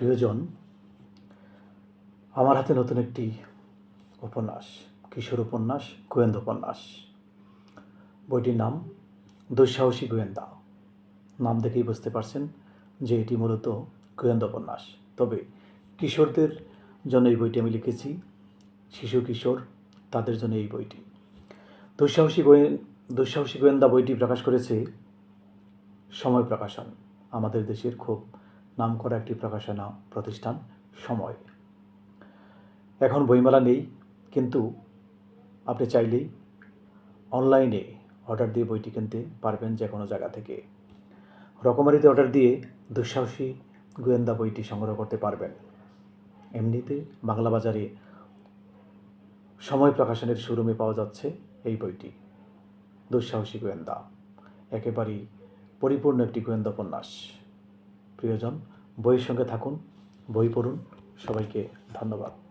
প্রিয়জন, আমার হাতে নতুন একটি উপন্যাস, কিশোর উপন্যাস, গোয়েন্দা উপন্যাস। বইটির নাম দুঃসাহসী গোয়েন্দা। নাম দেখেই বুঝতে পারছেন যে এটি মূলত গোয়েন্দা উপন্যাস। তবে কিশোরদের জন্য এই বইটি আমি লিখেছি, শিশু কিশোর তাদের জন্য এই বইটি। দুঃসাহসী গোয়েন দুঃসাহসী গোয়েন্দা বইটি প্রকাশ করেছে সময় প্রকাশন, আমাদের দেশের খুব নামকরা একটি প্রকাশনা প্রতিষ্ঠান, সময়। এখন বইমেলা নেই, কিন্তু আপনি চাইলেই অনলাইনে অর্ডার দিয়ে বইটি কিনতে পারবেন যে কোনো জায়গা থেকে। রকমারিতে অর্ডার দিয়ে দুঃসাহসী গোয়েন্দা বইটি সংগ্রহ করতে পারবেন। এমনিতে বাংলা বাজারে সময় প্রকাশনের শোরুমে পাওয়া যাচ্ছে এই বইটি। দুঃসাহসী গোয়েন্দা, একেবারেই পরিপূর্ণ একটি গোয়েন্দা উপন্যাস। প্রিয়জন বইয়ের সঙ্গে থাকুন বই পড়ুন। সবাইকে ধন্যবাদ।